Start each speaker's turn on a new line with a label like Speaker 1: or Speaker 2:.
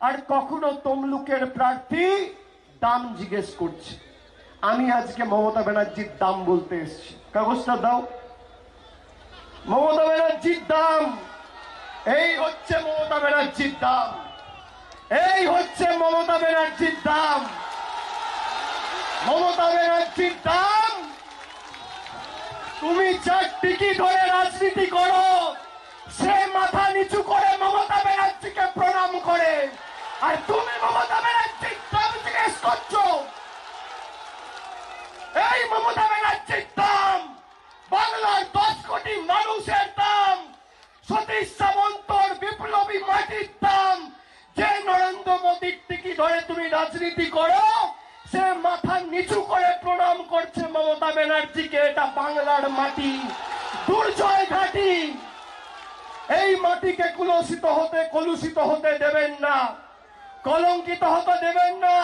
Speaker 1: আর কখনো তমলুকের প্রার্থী দাম জিজ্ঞেস করছে। আমি আজকে মমতা ব্যানার্জির দাম বলতে এসেছি। কাগজটা দাও। মমতা ব্যানার্জির দাম। এই হচ্ছে মমতা ব্যানার্জির দাম। এই হচ্ছে মমতা ব্যানার্জির দাম। মমতা ব্যানার্জির দাম। তুমি যার টিকি ধরে রাজনীতি করো। সে মাথা নিচু করে মমতা আর তুমি মমতা ব্যানার্জির দাম জিজ্ঞেস করছ? এই মমতা ব্যানার্জির দাম বাংলার দশ কোটি মানুষের দাম, সতীশ সামন্তর বিপ্লবী মাটির দাম, যে নরেন্দ্র মোদীর টিকি ধরে তুমি রাজনীতি করো, সে মাথা নিচু করে প্রণাম করছে মমতা ব্যানার্জিকে, এটা বাংলার মাটি, দুর্জয় ঘাটি। এই মাটিকে কুলসিত হতে, কলুষিত হতে দেবেন না। কলঙ্কিত হতে দেবেন না